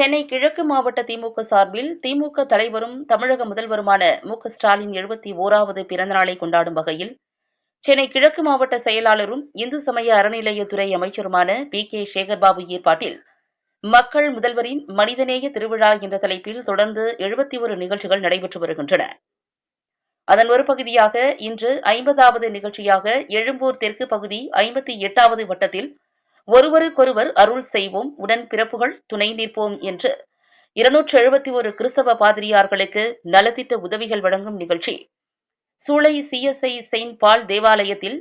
சென்னை கிழக்கு மாவட்ட திமுக சார்பில் திமுக தலைவரும் தமிழக முதல்வருமான மு க ஸ்டாலின் எழுபத்தி ஓராவது பிறந்தநாளை கொண்டாடும் வகையில் சென்னை கிழக்கு மாவட்ட செயலாளரும் இந்து சமய அறநிலையத்துறை அமைச்சருமான பி கே சேகர்பாபு ஏற்பாட்டில் மக்கள் முதல்வரின் மனிதநேய திருவிழா என்ற தலைப்பில் தொடர்ந்து எழுபத்தி ஒரு நிகழ்ச்சிகள் நடைபெற்று வருகின்றன. அதன் ஒரு பகுதியாக இன்று ஐம்பதாவது நிகழ்ச்சியாக எழும்பூர் தெற்கு பகுதி ஐம்பத்தி எட்டாவது வட்டத்தில் ஒருவருக்கொருவர் அருள் செய்வோம் உடன் பிறப்புகள் துணை நிற்போம் என்று. இருநூற்று எழுபத்தி ஒரு கிறிஸ்தவ பாதிரியார்களுக்கு நலத்திட்ட உதவிகள் வழங்கும் நிகழ்ச்சி. சூளை சிஎஸ்ஐ செயின்ட் பால் தேவாலயத்தில்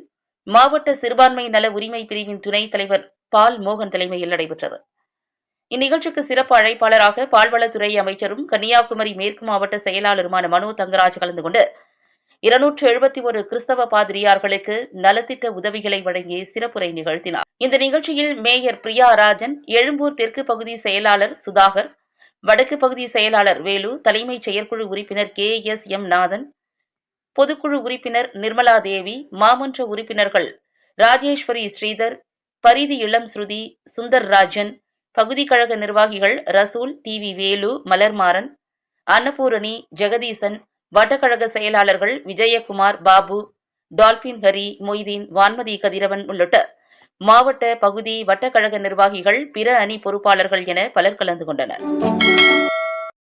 மாவட்ட சிறுபான்மை நல உரிமை பிரிவின் துணைத் தலைவர் பால் மோகன் தலைமையில் நடைபெற்றது. இந்நிகழ்ச்சிக்கு சிறப்பு அழைப்பாளராக பால்வளத்துறை அமைச்சரும் கன்னியாகுமரி மேற்கு மாவட்ட செயலாளருமான மனோ தங்கராஜ் கலந்து கொண்டு இருநூற்று எழுபத்தி ஒரு கிறிஸ்தவ பாதிரியார்களுக்கு நலத்திட்ட உதவிகளை வழங்கி சிறப்புரை நிகழ்த்தினார். இந்த நிகழ்ச்சியில் மேயர் பிரியா ராஜன் எழும்பூர் தெற்கு பகுதி செயலாளர் சுதாகர் வடக்கு பகுதி செயலாளர் வேலு தலைமைச் செயற்குழு உறுப்பினர் கே எஸ் எம் நாதன் பொதுக்குழு உறுப்பினர் நிர்மலா தேவி மாமன்ற உறுப்பினர்கள் ராஜேஸ்வரி ஸ்ரீதர் பரிதி இளம் ஸ்ருதி சுந்தர் ராஜன் பகுதி கழக நிர்வாகிகள் ரசூல் டி வி வேலு மலர்மாறன் அன்னபூரணி ஜெகதீசன் வட்டக்கழக செயலாளர்கள் விஜயகுமார் பாபு டால்பின் ஹரி மொய்தீன் வான்மதி கதிரவன் உள்ளிட்ட மாவட்ட பகுதி வட்டக்கழக நிர்வாகிகள் பிற அணி பொறுப்பாளர்கள் என பலர் கலந்து கொண்டனர்.